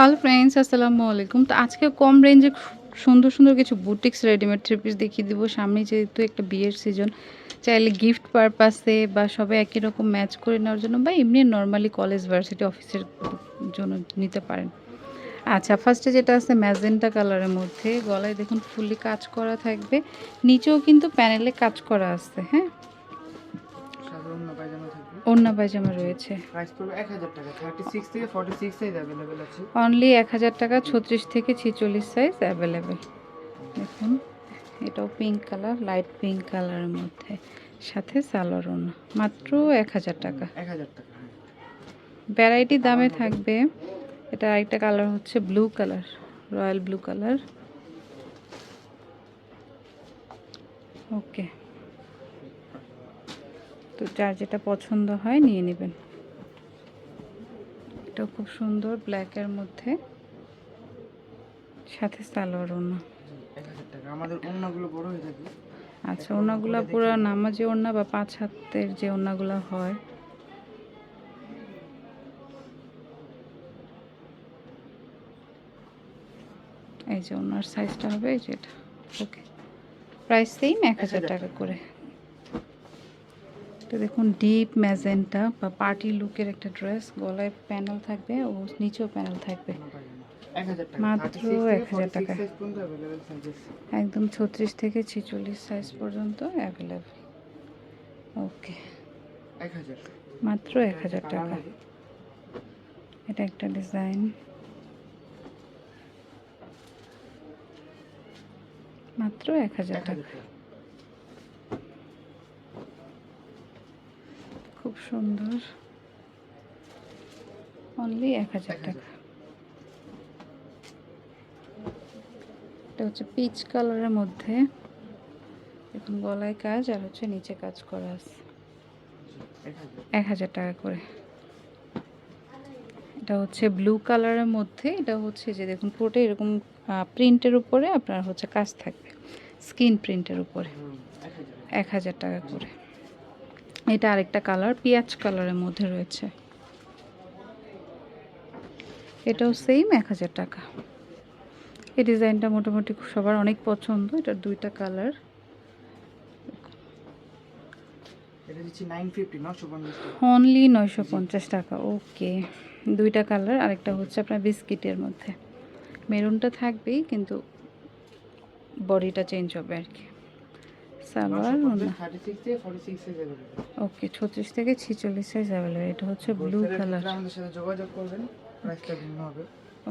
Hello friends আসসালামু আলাইকুম। তো আজকে কম রেঞ্জে সুন্দর সুন্দর কিছু বুটিক্স রেডিমেড থ্রি পিস দেখিয়ে দিব। সামনে যেহেতু একটা বিয়ের সিজন চাইলে গিফট পারপাসে বা সবাই একই রকম ম্যাচ করে নেওয়ার জন্য বা এমনি নর্মালি কলেজ ভার্সিটি অফিসের জন্য নিতে পারেন। আচ্ছা ফার্স্টে যেটা আছে ম্যাজেন্টা কালারের মধ্যে। গলায় দেখুন, ফুললি কাজ করা থাকবে। নিচেও কিন্তু প্যানেলে কাজ করা আছে হ্যাঁ? ওড়না পায়জামা রয়েছে। প্রাইস পড়বে এক হাজার টাকা। থার্টি সিক্স থেকে ফর্টি সিক্স সাইজ অ্যাভেলেবেল আছে। অনলি এক হাজার টাকা ছত্রিশ থেকে ছিচল্লিশ সাইজ অ্যাভেলেবেল দেখুন এটাও পিঙ্ক কালার লাইট পিঙ্ক কালারের মধ্যে। সাথে সালোয়ার ওড়না। মাত্র এক হাজার টাকা। এক হাজার টাকা। ভ্যারাইটি দামে থাকবে। এটা আরেকটা কালার হচ্ছে blue colour royal blue colour okay তো যার যেটা পছন্দ হয় নিয়ে নেবেন। এটাও খুব সুন্দর ব্ল্যাকের মধ্যে। সাথে সালোয়ার টাকা। আমাদের অন্যগুলো বড় হয়ে থাকে আচ্ছা ওড়নাগুলো পুরো নামাজি ওড়না বা পাঁচ হাতের যে ওড়নাগুলো হয়। এই যে ওনার সাইজটা হবে এই যে এটা। ওকে প্রাইস সেম এক হাজার টাকা। করে। তো দেখুন ডিপ ম্যাজেন্টা বা পার্টি লুকের একটা ড্রেস গলায় প্যানেল থাকবে, ও নিচেও প্যানেল থাকবে। মাত্র এক হাজার টাকা। মাত্র 36 থেকে 1000 টাকা। 46 সাইজ পর্যন্ত অ্যাভেলেবেল সাইজ আছে একদম ছত্রিশ থেকে ছিচল্লিশ সাইজ পর্যন্ত অ্যাভেলেবেল ওকে মাত্র এক হাজার টাকা। এটা একটা ডিজাইন মাত্র এক হাজার টাকা হাজার টাকা খুব সুন্দর। অনলি এক হাজার টাকা এটা হচ্ছে পিচ কালারের মধ্যে। এখন গলায় কাজ আর হচ্ছে নিচে কাজ করা আছে। এক হাজার। টাকা করে। এটা হচ্ছে ব্লু কালারের মধ্যে। এটা হচ্ছে যে দেখুন পুরোটা এরকম প্রিন্টের উপরে আপনার হচ্ছে কাজ থাকবে। স্কিন প্রিন্টের উপরে। এক হাজার টাকা করে। এটা আরেকটা কালার পেঁয়াজ কালারের মধ্যে রয়েছে। এটাও সেম এক হাজার টাকা। এই ডিজাইনটা মোটামুটি সবার অনেক পছন্দ এটার দুইটা কালার। অনলি নয়শো পঞ্চাশ টাকা। ওকে। দুইটা কালার আরেকটা হচ্ছে আপনার বিস্কিটের মধ্যে। মেরুনটা থাকবেই কিন্তু বডিটা চেঞ্জ হবে আর কি। সালোয়ার ওকে ছত্রিশ থেকে ছিচল্লিশ সাইজ অ্যাভেলেবেল এটা হচ্ছে ব্লু কালার আমাদের সাথে যোগাযোগ করবেন প্রাইসটা ভিন্ন হবে।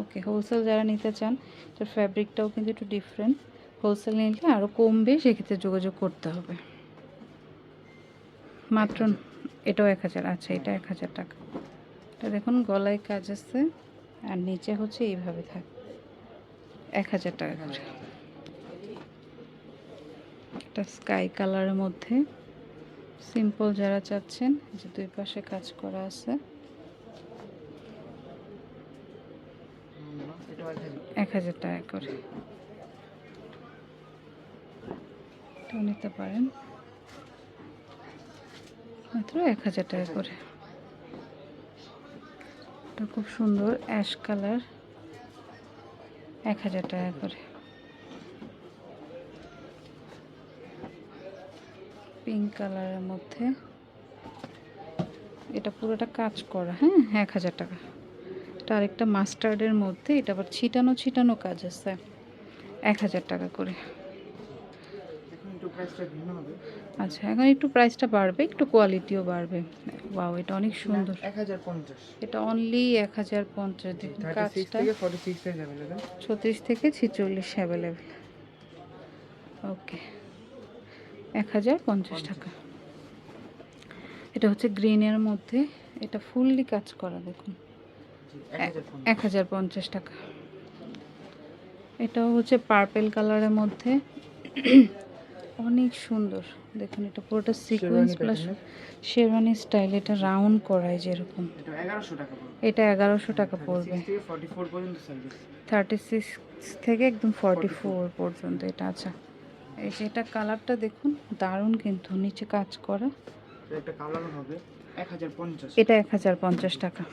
ওকে হোলসেল যারা নিতে চান তার ফ্যাব্রিকটাও কিন্তু একটু ডিফারেন্ট হোলসেল নিলে আরও কমবে সেক্ষেত্রে যোগাযোগ করতে হবে। মাত্র এটাও এক হাজার আচ্ছা এটা এক হাজার টাকা। এটা দেখুন গলায় কাজ আছে আর নিচে হচ্ছে এইভাবে থাক। এক হাজার টাকা করে। এটা স্কাই কালারের মধ্যে। সিম্পল যারা চাচ্ছেন যে দুই পাশে কাজ করা আছে। এক হাজার টাকা করে। নিতে পারেন। মাত্র এক হাজার টাকা করে। এটা খুব সুন্দর অ্যাশ কালার। এক হাজার টাকা করে। পিঙ্ক কালারের মধ্যে। এটা পুরোটা কাজ করা হ্যাঁ? এক হাজার টাকা। এটা আরেকটা মাস্টার্ডের মধ্যে এটা আবার ছিটানো ছিটানো কাজ আছে। এক হাজার টাকা করে। আচ্ছা এখন একটু প্রাইসটা বাড়বে একটু কোয়ালিটিও বাড়বে। ওয়াও এটা অনেক সুন্দর। এক হাজার পঞ্চাশ। এটা অনলি এক হাজার পঞ্চাশ। কাজটা। ছত্রিশ থেকে ছিচল্লিশ অ্যাভেলেবেল ওকে এক হাজার পঞ্চাশ টাকা। এটা হচ্ছে গ্রিনের মধ্যে। এটা ফুললি কাজ করা দেখুন। এক হাজার পঞ্চাশ। টাকা। এটাও হচ্ছে পার্পেল কালারের মধ্যে। অনেক সুন্দর। দেখুন এটা পুরোটা সিকোয়েন্স প্লাস শেরওয়ানি স্টাইল এটা রাউন্ড করায় যেরকম। এটা এগারোশো টাকা পড়বে। থার্টি সিক্স থেকে একদম ফর্টি ফোর পর্যন্ত এটা আচ্ছা। এই যে এটা কালারটা দেখুন দারুণ কিন্তু নিচে কাজ করা। এটা কালার হবে এক হাজার পঞ্চাশ। এটা এক হাজার পঞ্চাশ টাকা।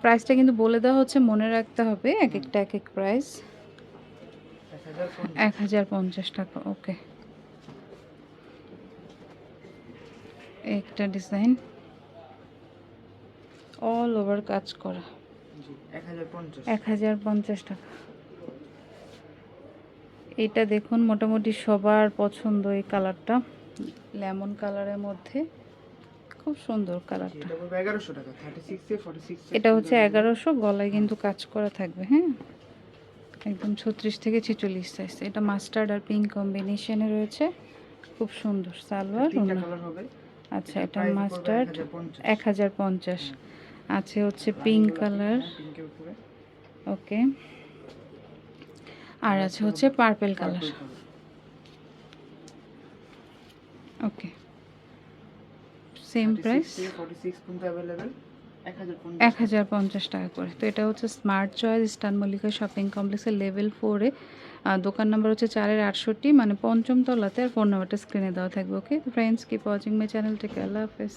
প্রাইসটা কিন্তু বলে দেওয়া হচ্ছে মনে রাখতে হবে এক একটা এক এক প্রাইস। এক হাজার পঞ্চাশ। টাকা ওকে। একটা ডিজাইন। অল ওভার কাজ করা। এক হাজার পঞ্চাশ টাকা। এটা দেখুন মোটামুটি সবার পছন্দ এই কালারটা। লেমন কালারের মধ্যে। খুব সুন্দর কালারটা। এটা হচ্ছে এগারোশো গলায় কিন্তু কাজ করা থাকবে হ্যাঁ? একদম ছত্রিশ থেকে ছেচল্লিশ সাইজ এটা মাস্টার্ড আর পিঙ্ক কম্বিনেশনে রয়েছে। খুব সুন্দর সালোয়ার। আচ্ছা এটা মাস্টার্ড এক হাজার পঞ্চাশ। আছে হচ্ছে পিঙ্ক কালার ওকে আর আছে হচ্ছে purple colour okay same price 46 পর্যন্ত অ্যাভেলেবেল 1050 এক হাজার পঞ্চাশ টাকা করে। তো এটা হচ্ছে স্মার্ট চয়েস স্টান মল্লিকা শপিং কমপ্লেক্সের লেভেল ফোরে দোকান নাম্বার হচ্ছে চারের আটষট্টি মানে পঞ্চম তলাতে আর ফোন নাম্বারটা স্ক্রিনে দেওয়া থাকবে okay friends keep watching my channel থেকে আল্লাহ হাফেজ।